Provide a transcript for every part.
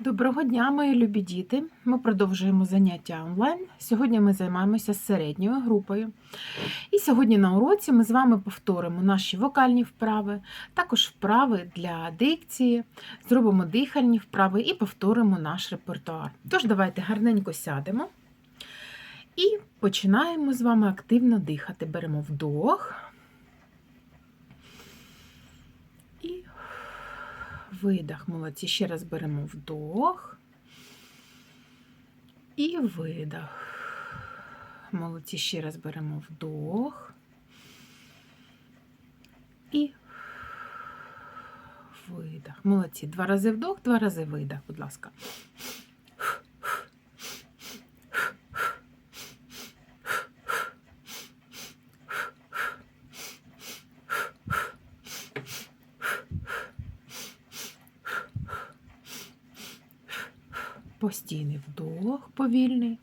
Доброго дня, мої любі діти! Ми продовжуємо заняття онлайн. Сьогодні ми займаємося середньою групою. І сьогодні на уроці ми з вами повторимо наші вокальні вправи, також вправи для дикції, зробимо дихальні вправи і повторимо наш репертуар. Тож, давайте гарненько сядемо і починаємо з вами активно дихати. Беремо вдох. І видах. Молодці. Ще раз беремо вдох і видах. Молодці. Ще раз беремо вдох і видах. Молодці. Два рази вдох, два рази видах, будь ласка. Постійний вдох повільний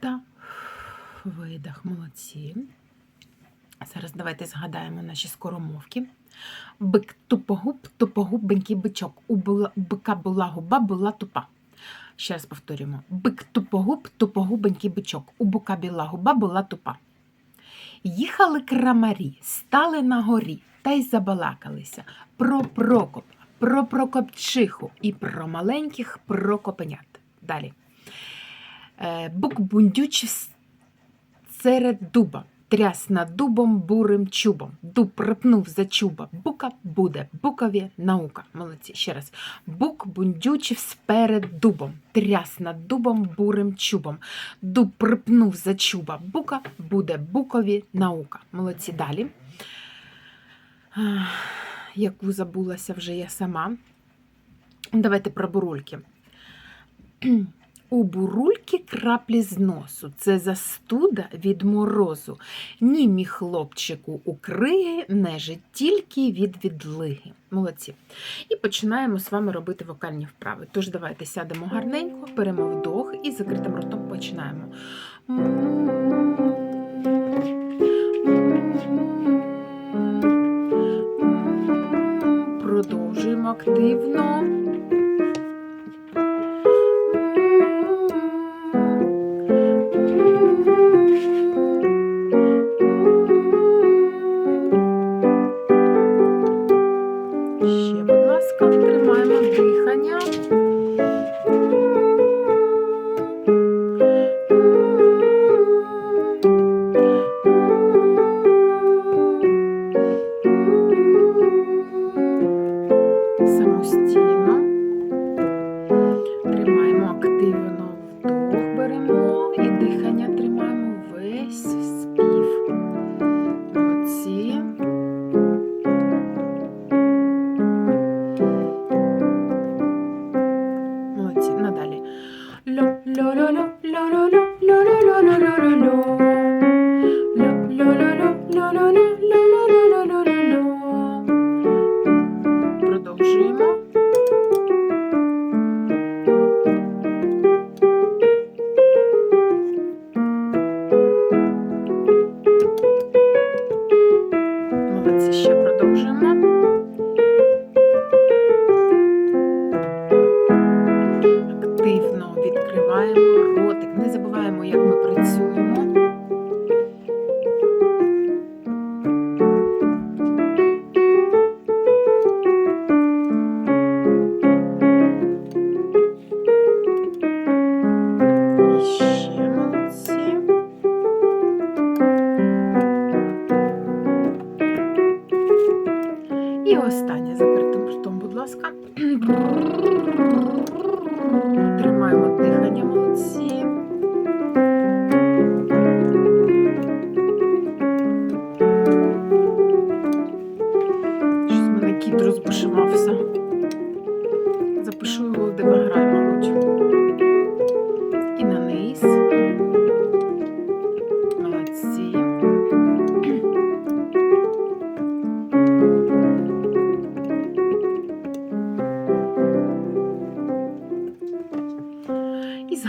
та видах. Молодці. Зараз давайте згадаємо наші скоромовки. Бик тупогуб, тупогубенький бичок. У бика була губа, була тупа. Ще раз повторюємо. Бик тупогуб, тупогубенький бичок. У бука біла губа була тупа. Їхали крамарі, стали на горі та й забалакалися про Прокопа, про Прокопчиху і про маленьких Прокопенят. Далі. Е, Бук бундючив с- серед дуба, тряс над дубом бурим чубом. Дуб припнув за чуба. Бука буде, букові наука. Молодці. Ще раз. Бук бундючив сперед дубом, тряс над дубом бурим чубом. Дуб припнув за чуба. Бука буде, букові наука. Молодці. Далі. Яку забулася вже я сама. Давайте про бурульки. У бурульки краплі з носу. Це застуда від морозу. Ні, мій хлопчику, укриє нежить тільки від відлиги. Молодці. І починаємо з вами робити вокальні вправи. Тож давайте сядемо гарненько, беремо вдох і закритим ротом починаємо. так дивно.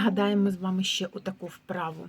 Згадаємо з вами ще отаку вправу.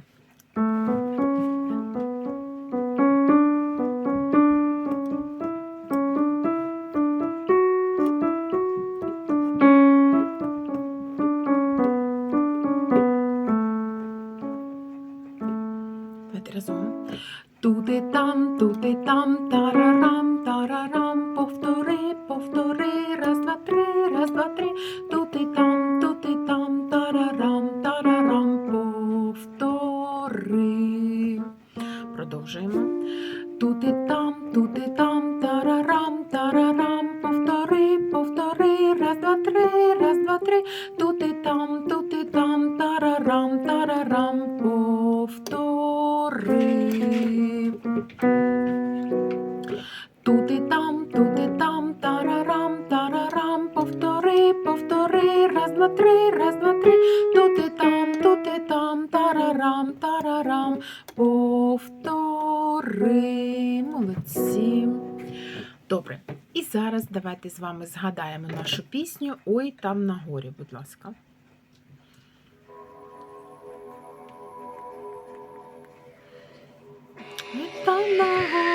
Повтори. Тут і там, тут і там, тарарам, тарарам, повтори, повтори, раз, два, три, раз, два, три, тут і там, тут і там, тарарам, тарарам, повтори. Молодці. Добре. І зараз давайте з вами згадаємо нашу пісню Ой там на горі, будь ласка. Ой там на горі,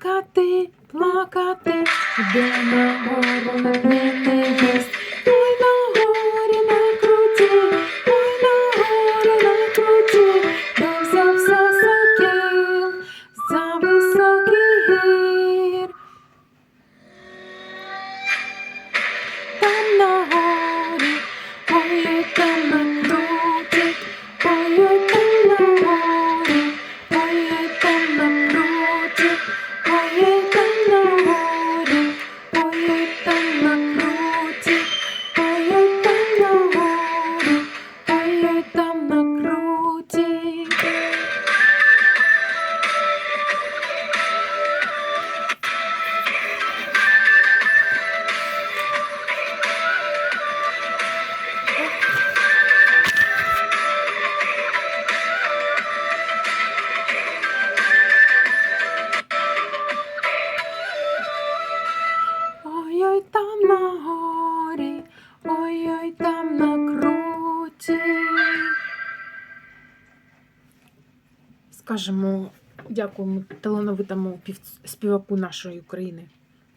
Плакати, плакати, де на гору не невість. Скажемо, дякуємо талановитому співаку нашої України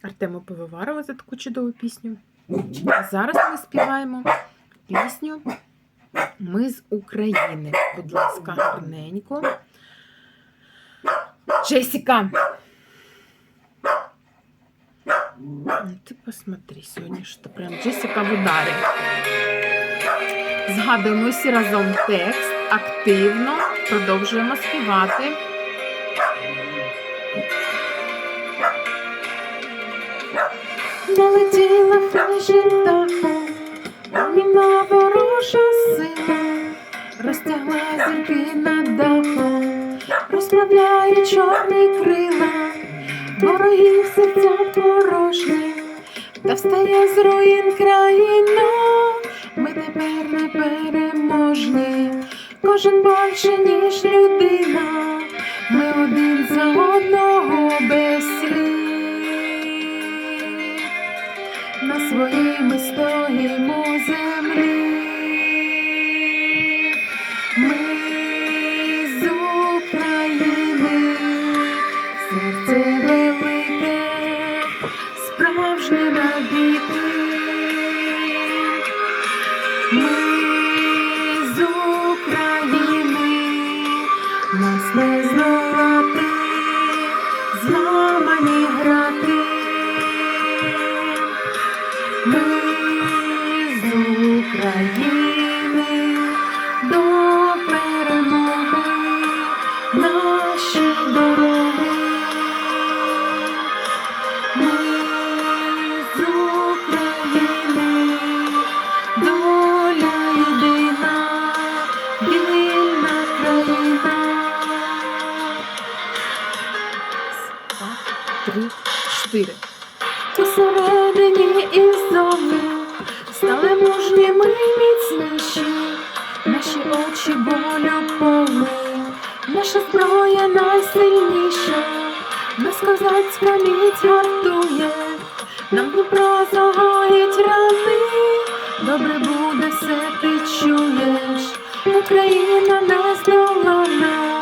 Артему Пивоварова за таку чудову пісню. А зараз ми співаємо пісню Ми з України. Будь ласка, гарненько. Джесіка. Ну, Ты посмотри, сьогодні що прям Джесіка в ударі. Згадуємо всі разом текст, активно продовжуємо співати. Налетіла птахом, Огнівна ворожа сила, розтягла зірки над дахом, розправляє чорні крила, ворогів серця порожні, та встає з руїн країна, кожен більше, ніж людина, ми один за одного без слів. На своїй ми стоїмо землі. Ми з України, серце велике, справжнє набіти. наші дороги, ми з України, доля єдина, вільна країна. Два, три, чотири. Очі болю повні наша зброя найсильніша, нас козацька міць вартує, нам Дніпро загоїть рани, добре буде все ти чуєш, Україна не здолана,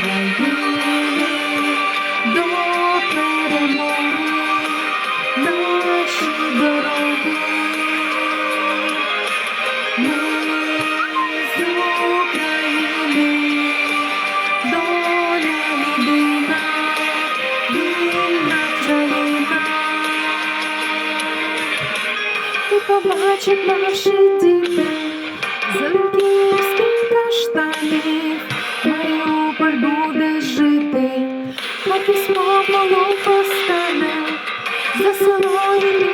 України до перемоги наші дороги. Ми з України, доля єдина, вільна країна. І побачать наші діти Зеленківських каштанів, письмо молоко постане, за село і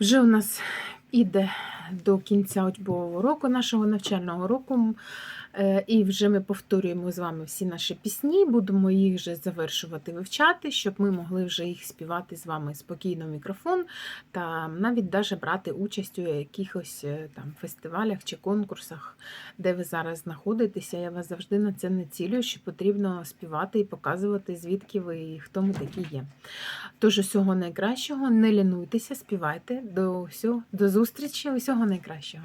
Вже у нас іде до кінця учбового року, нашого навчального року. Е, І вже ми повторюємо з вами всі наші пісні, будемо їх вже завершувати вивчати, щоб ми могли вже їх співати з вами спокійно в мікрофон та навіть даже брати участь у якихось е, там фестивалях чи конкурсах, де ви зараз знаходитеся. Я вас завжди на це не цілюю, що потрібно співати і показувати, звідки ви і хто ми такі є. Тож усього найкращого, не лінуйтеся, співайте. До, всього, до зустрічі, усього найкращого.